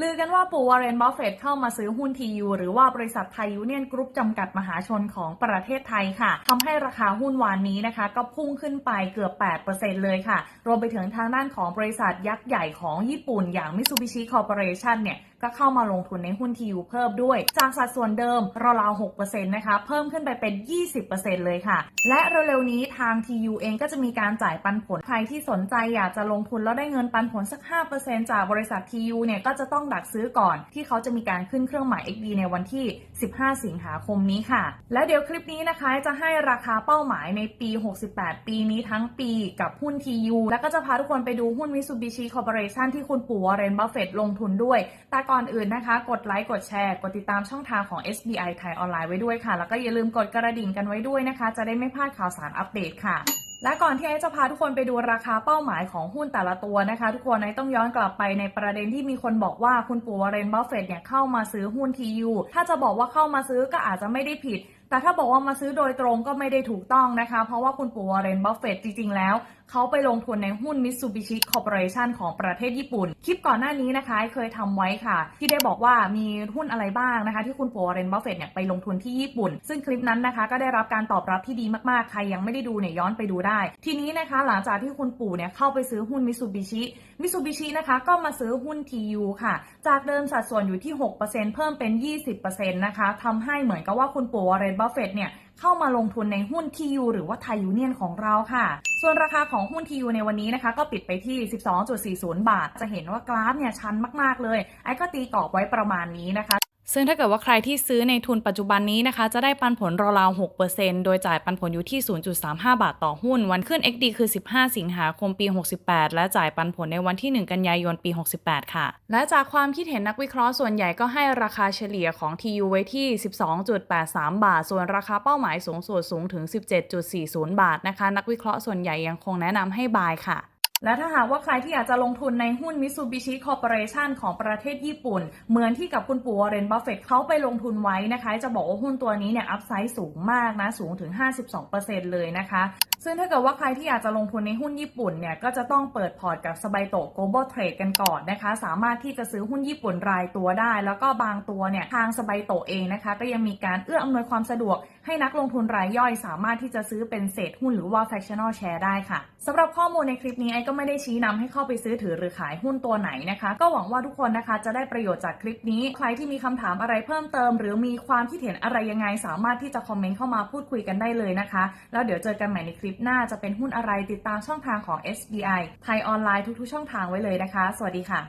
ลือกันว่าปู่วอร์เรนบัฟเฟตเข้ามาซื้อหุ้นทียูหรือว่าบริษัทไทยยูเนียนกรุ๊ปจำกัดมหาชนของประเทศไทยค่ะทำให้ราคาหุ้นวานนี้นะคะ ก็พุ่งขึ้นไปเกือบ 8%เลยค่ะ รวมไปถึงทางด้านของบริษัทยักษ์ใหญ่ของญี่ปุ่นอย่างมิ t ซูบิชิคอร์ปอเรชันเนี่ย ก็เข้ามาลงทุนในหุ้นทียูเพิ่มด้วย จากสัดส่วนเดิมราวๆ6%นะคะเพิ่มขึ้นไปเป็น 20%เลยค่ะ และเร็วๆนี้ทาง TU เองก็จะมีการจ่ายปันผล ใครที่สนใจอยากจะลงทุนแล้วได้เงินปันผลสัก 5%จากบริษัท TU เนี่ยก็จะต้องดักซื้อก่อน ที่เขาจะมีการขึ้นเครื่องหมาย XD ในวันที่ 15 สิงหาคมนี้ค่ะ แล้วเดี๋ยวคลิปนี้นะคะจะให้ราคาเป้าหมายในปี 68 ปีนี้ทั้งปีกับหุ้น TU แล้วก็จะพาทุกคนไปดูหุ้น Mitsubishi Corporation ที่คุณปู่วอร์เรนบัฟเฟตลงทุนด้วยแต่ก่อน่อนอื่นนะคะ กดไลค์กดแชร์ กดติดตามช่องทางของ SBI ไทยออนไลน์ไว้ด้วยค่ะ แล้วก็อย่าลืมกดกระดิ่งกันไว้ด้วยนะคะ จะได้ไม่พลาดข่าวสารอัปเดตค่ะและก่อนที่ไอจะพาทุกคนไปดูราคาเป้าหมายของหุ้นแต่ละตัวนะคะ ทุกคนไอต้องย้อนกลับไปในประเด็นที่มีคนบอกว่าคุณปู่วอร์เรนบัฟเฟตเนี่ยเข้ามาซื้อหุ้นทียูถ้าจะบอกว่าเข้ามาซื้อก็อาจจะไม่ได้ผิด แต่ถ้าบอกว่ามาซื้อโดยตรงก็ไม่ได้ถูกต้องนะคะ เพราะว่าคุณปู่วอร์เรนบัฟเฟตจริง ๆ แล้ว เขาไปลงทุนในหุ้น Mitsubishi Corporation ของประเทศญี่ปุ่น คลิปก่อนหน้านี้นะคะ เคยทำไว้ค่ะ ที่ได้บอกว่ามีหุ้นอะไรบ้างนะคะ ที่คุณปู่วอร์เรนบัฟเฟตเนี่ยไปลงทุนที่ญี่ปุ่น ซึ่งคลิปนั้นนะคะก็ได้รับการตอบรับที่ดีมากๆ ใครยังไม่ได้ดูเนี่ยย้อนไปดูได้ ทีนี้นะคะ หลังจากที่คุณปู่เนี่ยเข้าไปซื้อหุ้น Mitsubishi Mitsubishi นะคะก็มาซื้อหุ้น TU ค่ะ จากเดิมสัดส่วนอยู่ที่ 6%เพิ่มเป็น 20%นะคะทำให้เหมือนกับว่าคุณปู่วอร์เรนบัฟเฟตเนี่ยเข้ามาลงทุนในหุ้นทียูหรือว่าไทยยูเนียนของเราค่ะ ส่วนราคาของหุ้นทียูในวันนี้นะคะ ก็ปิดไปที่ 12.40 บาท จะเห็นว่ากราฟเนี่ยชันมาก ๆ เลย ไอ้ก็ตีกรอบไว้ประมาณนี้นะคะ ซึ่งถ้าเกิดว่าใครที่ซื้อในทุนปัจจุบันนี้นะคะ จะได้ปันผลราวๆ6%โดยจ่ายปันผลอยู่ที่ 0.35 บาทต่อหุ้น วันขึ้น XD คือ 15 สิงหาคมปี 68 และจ่ายปันผลในวันที่ 1 กันยายนปี 68 ค่ะ และจากความคิดเห็นนักวิเคราะห์ส่วนใหญ่ก็ให้ราคาเฉลี่ยของ TU ไว้ที่ 12.83 บาท ส่วนราคาเป้าหมายสูงสุดสูงถึง 17.40 บาทนะคะ นักวิเคราะห์ส่วนใหญ่ยังคงแนะนำให้บายค่ะ และถ้าหากว่าใครที่อยากจะลงทุนในหุ้น Mitsubishi Corporation ของประเทศญี่ปุ่น เหมือนที่กับคุณปู่วอร์เรนบัฟเฟตเขาไปลงทุนไว้นะคะ จะบอกว่าหุ้นตัวนี้เนี่ยอัพไซด์สูงมากนะ สูงถึง 52%เลยนะคะ ซึ่งถ้าเกิดว่าใครที่อยากจะลงทุนในหุ้นญี่ปุ่นเนี่ยก็จะต้องเปิดพอร์ตกับสบายโตะ Global Trade กันก่อนนะคะ สามารถที่จะซื้อหุ้นญี่ปุ่นรายตัวได้ แล้วก็บางตัวเนี่ยทางสบายโตเองนะคะ ก็ยังมีการเอื้ออำนวยความสะดวกให้นักลงทุนรายย่อยสามารถที่จะซื้อเป็นเศษหุ้นหรือว่า fractional share ได้ค่ะสำหรับข้อมูลในคลิปนี้ไอก็ไม่ได้ชี้นำให้เข้าไปซื้อถือหรือขายหุ้นตัวไหนนะคะ ก็หวังว่าทุกคนนะคะจะได้ประโยชน์จากคลิปนี้ ใครที่มีคำถามอะไรเพิ่มเติม หรือมีความคิดเห็นอะไรยังไง สามารถที่จะคอมเมนต์เข้ามาพูดคุยกันได้เลยนะคะ แล้วเดี๋ยวเจอกันใหม่ในคลิปหน้าจะเป็นหุ้นอะไรติดตามช่องทางของ SBI ไทยออนไลน์ทุกๆช่องทางไว้เลยนะคะ สวัสดีค่ะ